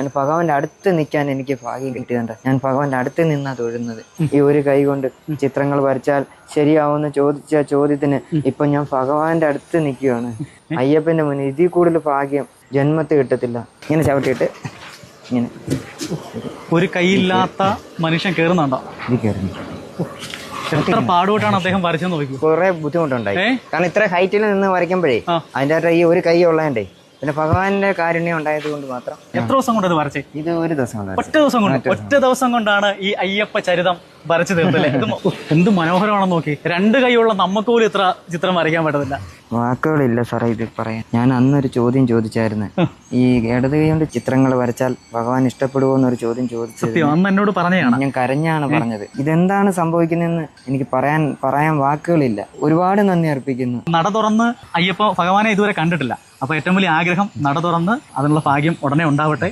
ഞാൻ ഭഗവാന്റെ അടുത്ത് നിൽക്കാൻ എനിക്ക് ഭാഗ്യം കിട്ടിയതുണ്ട് ഞാൻ ഭഗവാന്റെ അടുത്ത് നിന്നാ തൊഴുന്നത്. ഈ ഒരു കൈ കൊണ്ട് ചിത്രങ്ങൾ വരച്ചാൽ ശരിയാവുമെന്ന് ചോദിച്ച ചോദ്യത്തിന് ഇപ്പൊ ഞാൻ ഭഗവാന്റെ അടുത്ത് നിൽക്കുകയാണ്. അയ്യപ്പന്റെ മുന്നിൽ ഇതിൽ കൂടുതൽ ഭാഗ്യം ജന്മത്തിൽ കിട്ടത്തില്ല. ഇങ്ങനെ ചവിട്ടിയിട്ട് ഇങ്ങനെ. ഒരു കൈയില്ലാത്ത മനുഷ്യൻ കയറുന്നുണ്ടോ എത്ര പാടുപെട്ടാണ് അദ്ദേഹം വരച്ചെന്ന് നോക്കൂ കുറെ ബുദ്ധിമുട്ടുണ്ടായി. കാരണം ഇത്ര ഹൈറ്റിൽ നിന്ന് വരയ്ക്കുമ്പോഴേ അതിന്റെ അതിന്റെ ഈ ഒരു കൈ ഉള്ളതുകൊണ്ടേ പിന്നെ ഭഗവാന്റെ കാരുണ്യം ഉണ്ടായത് കൊണ്ട് മാത്രം. എത്ര ദിവസം കൊണ്ട് ഇത് വരച്ചേ? ഇത് ഒരു ദിവസം കൊണ്ട് ഒറ്റ ദിവസം കൊണ്ട്. ഒറ്റ ദിവസം കൊണ്ടാണ് ഈ അയ്യപ്പ ചരിതം വരച്ചു തീർത്തല്ലേ? എന്ത് മനോഹരമാണെന്ന് നോക്കി. രണ്ട് കൈയുള്ള നമുക്ക് പോലും ഇത്ര ചിത്രം വരയ്ക്കാൻ പറ്റത്തില്ല. വാക്കുകളില്ല സാറേ ഇത് പറയാൻ. ഞാൻ അന്നൊരു ചോദ്യം ചോദിച്ചായിരുന്നു. ഈ ഇടത് കൈ കൊണ്ട് ചിത്രങ്ങൾ വരച്ചാൽ ഭഗവാൻ ഇഷ്ടപ്പെടുമോ എന്നൊരു ചോദ്യം ചോദിച്ചു അന്ന് എന്നോട് പറഞ്ഞതാണ്. ഞാൻ കരഞ്ഞാണ് പറഞ്ഞത്. ഇതെന്താണ് സംഭവിക്കുന്നതെന്ന് എനിക്ക് പറയാൻ പറയാൻ വാക്കുകളില്ല. ഒരുപാട് നന്ദി അർപ്പിക്കുന്നു. നട തുറന്ന് അയ്യപ്പ ഭഗവാനെ ഇതുവരെ കണ്ടിട്ടില്ല. അപ്പൊ ഏറ്റവും വലിയ ആഗ്രഹം നട തുറന്ന് അതിനുള്ള ഭാഗ്യം ഉടനെ ഉണ്ടാവട്ടെ.